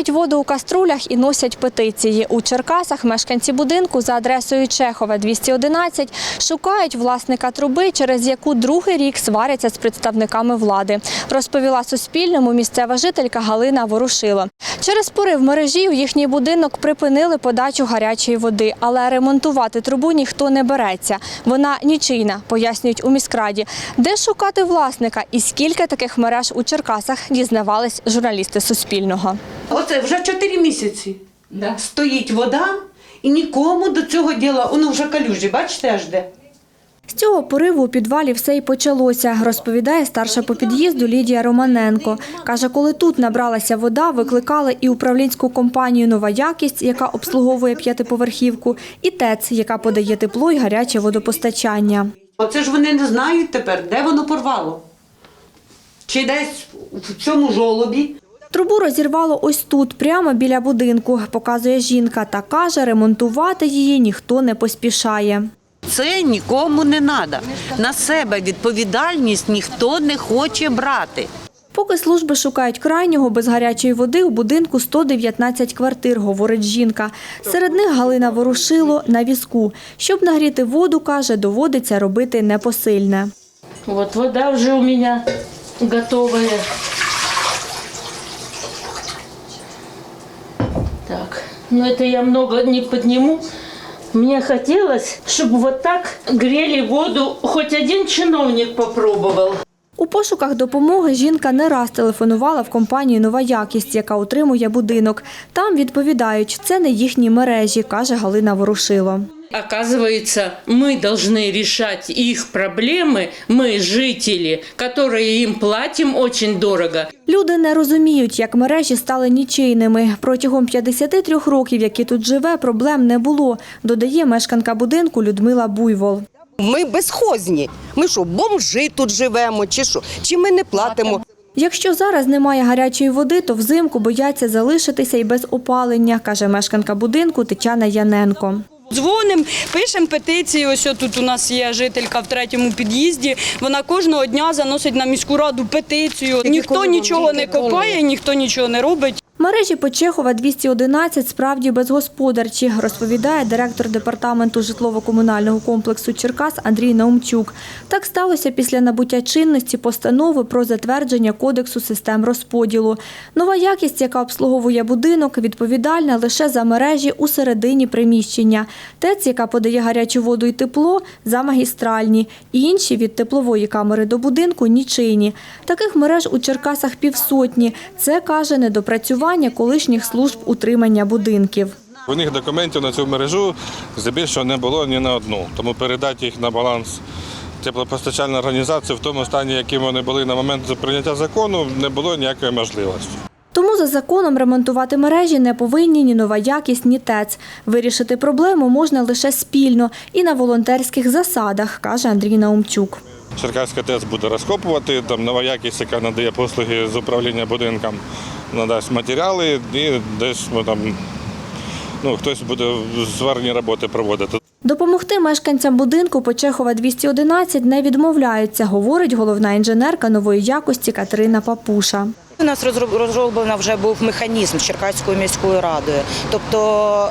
Гріють воду у каструлях і носять петиції. У Черкасах мешканці будинку за адресою Чехова 211 шукають власника труби, через яку другий рік сваряться з представниками влади. Розповіла Суспільному місцева жителька Галина Ворушило. Через порив мережі у їхній будинок припинили подачу гарячої води, але ремонтувати трубу ніхто не береться. Вона нічийна, пояснюють у міськраді. Де шукати власника і скільки таких мереж у Черкасах дізнавались журналісти Суспільного. Оце вже 4 місяці стоїть вода і нікому до цього діла. Воно вже калюжі, бачите, аж де. З цього пориву у підвалі все й почалося, розповідає старша по під'їзду Лідія Романенко. Каже, коли тут набралася вода, викликали і управлінську компанію Нова якість, яка обслуговує п'ятиповерхівку, і ТЕЦ, яка подає тепло і гаряче водопостачання. Оце ж вони не знають тепер, де воно порвало. Чи десь в цьому жолобі. Трубу розірвало ось тут, прямо біля будинку, показує жінка, та каже, ремонтувати її ніхто не поспішає. Це нікому не треба. На себе відповідальність ніхто не хоче брати. Поки служби шукають крайнього без гарячої води у будинку 119 квартир, говорить жінка. Серед них Галина Ворушило на візку. Щоб нагріти воду, каже, доводиться робити непосильне. Вот вода уже у меня готовая. Так, но это я много не подниму. Мне хотелось, чтобы вот так грели воду, хоть один чиновник попробовал. У пошуках допомоги жінка не раз телефонувала в компанію Нова якість, яка утримує будинок. Там відповідають, це не їхні мережі, каже Галина Ворушило. Оказывается, мы должны решать их проблемы, мы, жители, которые им платим очень дорого. Люди не розуміють, як мережі стали нічийними. Протягом 53 років, які тут живе, проблем не було, додає мешканка будинку Людмила Буйвол. Ми безхозні. Ми що, бомжи тут живемо, чи що? Чи ми не платимо? Якщо зараз немає гарячої води, то взимку бояться залишитися і без опалення, каже мешканка будинку Тетяна Яненко. Дзвонимо, пишемо петиції. Ось тут у нас є жителька в третьому під'їзді. Вона кожного дня заносить на міську раду петицію. Ніхто нічого не копає, ніхто нічого не робить. Мережі Почехова 211 справді безгосподарчі, розповідає директор департаменту житлово-комунального комплексу Черкас Андрій Наумчук. Так сталося після набуття чинності постанови про затвердження кодексу систем розподілу. Нова якість, яка обслуговує будинок, відповідальна лише за мережі у середині приміщення. ТЕЦ, яка подає гарячу воду і тепло, за магістральні. Інші від теплової камери до будинку нічийні. Таких мереж у Черкасах півсотні. Це, каже, недопрацювання колишніх служб утримання будинків. У них документів на цю мережу здебільшого не було ні на одну. Тому передати їх на баланс теплопостачальної організації в тому стані, яким вони були на момент прийняття закону, не було ніякої можливості. Тому за законом ремонтувати мережі не повинні ні нова якість, ні ТЕЦ. Вирішити проблему можна лише спільно і на волонтерських засадах, каже Андрій Наумчук. Черкаська ТЕЦ буде розкопувати, там нова якість, яка надає послуги з управління будинком, надасть матеріали і десь там, ну, хтось буде зварні роботи проводити. Допомогти мешканцям будинку Почехова 211 не відмовляються, говорить головна інженерка нової якості Катерина Папуша. У нас розроб- розроблено вже був механізм з Черкаською міською радою. Тобто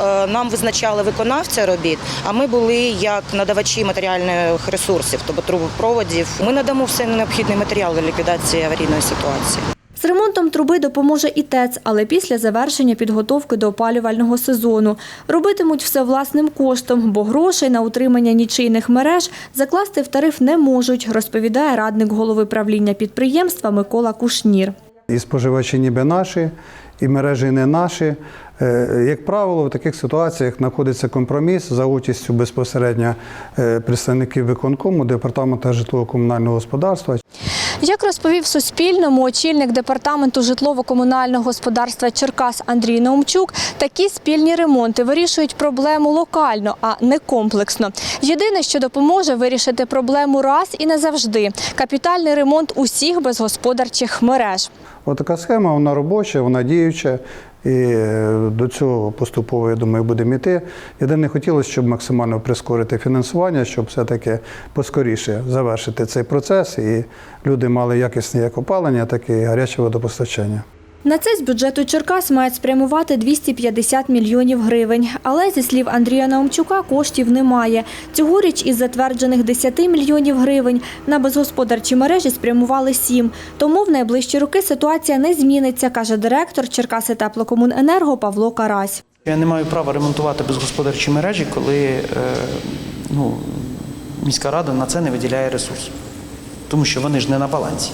е, нам визначали виконавця робіт, а ми були як надавачі матеріальних ресурсів, тобто трубопроводів. Ми надамо все необхідний матеріал для ліквідації аварійної ситуації. Ремонтом труби допоможе і ТЕЦ, але після завершення підготовки до опалювального сезону. Робитимуть все власним коштом, бо грошей на утримання нічийних мереж закласти в тариф не можуть, розповідає радник голови правління підприємства Микола Кушнір. І споживачі ніби наші, і мережі не наші. Е, Як правило, в таких ситуаціях знаходиться компроміс за участю безпосередньо е, представників виконкому, департаменту житлово-комунального господарства. Як розповів Суспільному очільник департаменту житлово-комунального господарства Черкас Андрій Наумчук, такі спільні ремонти вирішують проблему локально, а не комплексно. Єдине, що допоможе вирішити проблему раз і назавжди – капітальний ремонт усіх безгосподарчих мереж. Отака схема, вона робоча, вона діюча. І е, до цього поступово, я думаю, будемо йти. Єдине хотілося, щоб максимально прискорити фінансування, щоб все-таки поскоріше завершити цей процес, і люди мали якісне як опалення, так і гаряче водопостачання. На це з бюджету Черкас мають спрямувати 250 мільйонів гривень. Але, зі слів Андрія Наумчука, коштів немає. Цьогоріч із затверджених 10 мільйонів гривень на безгосподарчі мережі спрямували 7. Тому в найближчі роки ситуація не зміниться, каже директор Черкаси теплокомуненерго Павло Карась. Я не маю права ремонтувати безгосподарчі мережі, коли е, ну, міська рада на це не виділяє ресурсів. Тому що вони ж не на балансі.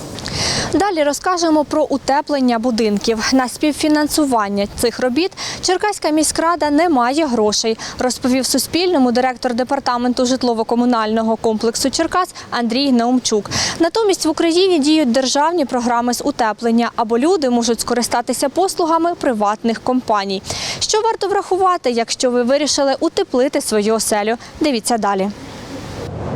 Далі розкажемо про утеплення будинків. На співфінансування цих робіт Черкаська міськрада не має грошей, розповів Суспільному директор департаменту житлово-комунального комплексу Черкас Андрій Наумчук. Натомість в Україні діють державні програми з утеплення, або люди можуть скористатися послугами приватних компаній. Що варто врахувати, якщо ви вирішили утеплити свою оселю? Дивіться далі.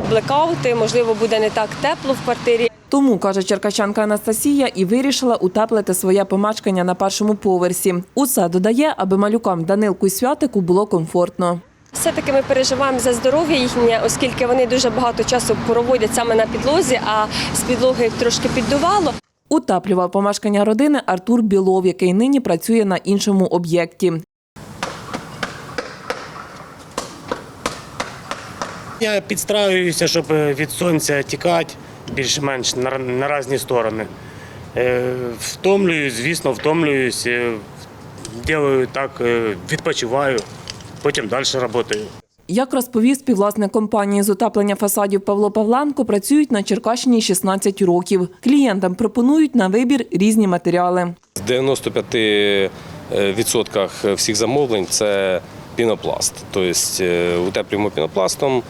Блекаути, можливо, буде не так тепло в квартирі. Тому, каже черкащанка Анастасія, і вирішила утеплити своє помешкання на першому поверсі. Усе додає, аби малюкам Данилку і Святику було комфортно. Все-таки ми переживаємо за здоров'я їхнє, оскільки вони дуже багато часу проводять саме на підлозі, а з підлоги трошки піддувало. Утеплював помешкання родини Артур Білов, який нині працює на іншому об'єкті. Я підстраююся, щоб е, від сонця тікати більш-менш на, на різні сторони. Е, Втомлююсь, звісно, втомлююсь. е, Ділаю так, відпочиваю, потім далі працюю. Як розповів співвласник компанії з утеплення фасадів Павло Павленко, працюють на Черкащині 16 років. Клієнтам пропонують на вибір різні матеріали. В 95% всіх замовлень це пінопласт. Тобто е, утеплюємо пінопластом.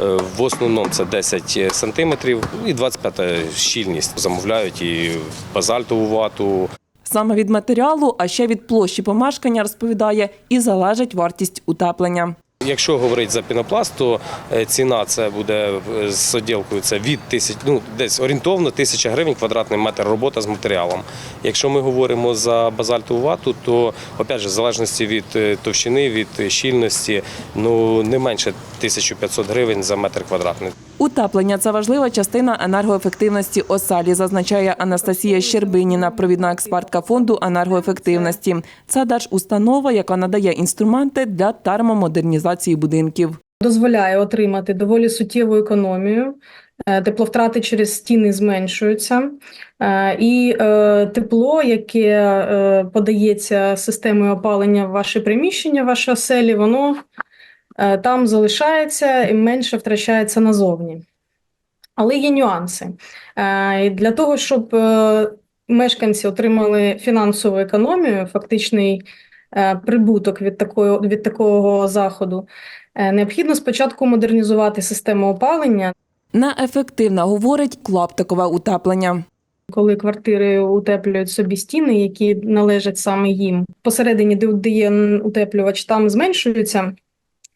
Е, В основному це 10 сантиметрів і 25 щільність. Замовляють і базальтову вату, Саме від матеріалу, а ще від площі помешкання, розповідає, і залежить вартість утеплення. Якщо говорити за пінопласт, то е, ціна це буде е, з оділкою це від тисяч, ну десь орієнтовно тисяча гривень квадратний метр робота з матеріалом. Якщо ми говоримо за базальтову вату, то опять же, в залежності від е, товщини, від щільності, ну не менше 1500 гривень за метр квадратний. Утеплення це важлива частина енергоефективності оселі, зазначає Анастасія Щербиніна, провідна експертка фонду енергоефективності. Це держустанова, яка надає інструменти для термомодернізації будинків. дозволяє отримати доволі суттєву економію. Е, Тепловтрати через стіни зменшуються, Е, і е, тепло, яке подається системою опалення в ваше приміщення, в ваші оселі, воно там залишається і менше втрачається назовні. Але є нюанси. Для того, щоб мешканці отримали фінансову економію, фактичний прибуток від такої, від такого заходу, Е, Необхідно спочатку модернізувати систему опалення. Неефективно, говорить клаптикове утеплення. Коли квартири утеплюють собі стіни, які належать саме їм, посередині, де де є утеплювач, там зменшується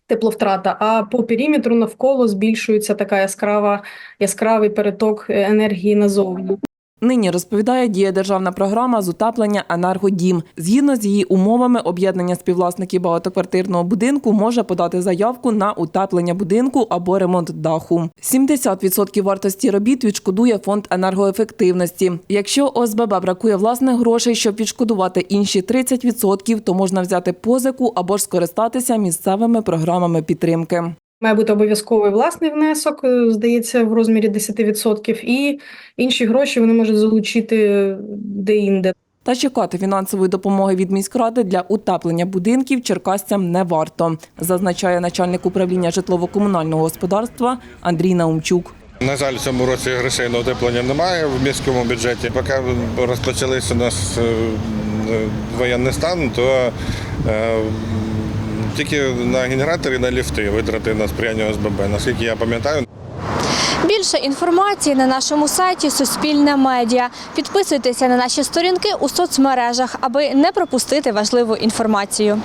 тепловтрата, а по периметру навколо збільшується така яскрава, яскравий переток енергії назовні. Нині розповідає діє державна програма з утеплення «Енергодім». Згідно з її умовами, об'єднання співвласників багатоквартирного будинку може подати заявку на утеплення будинку або ремонт даху. 70% вартості робіт відшкодує фонд енергоефективності. Якщо ОСББ бракує власних грошей, щоб відшкодувати інші 30%, то можна взяти позику або ж скористатися місцевими програмами підтримки. Має бути обов'язковий власний внесок, е, здається, в розмірі 10%, і інші гроші вони можуть залучити де-інде. Та чекати фінансової допомоги від міськради для утеплення будинків черкасцям не варто, зазначає начальник управління житлово-комунального господарства Андрій Наумчук. На жаль, в цьому році грошей на утеплення немає в міському бюджеті. Поки розпочалися у нас е, воєнний стан, то е, тільки на генератори, на ліфти витрати на сприяння ОСББ. Наскільки я пам'ятаю, Більше інформації на нашому сайті Суспільне медіа. Підписуйтеся на наші сторінки у соцмережах, аби не пропустити важливу інформацію.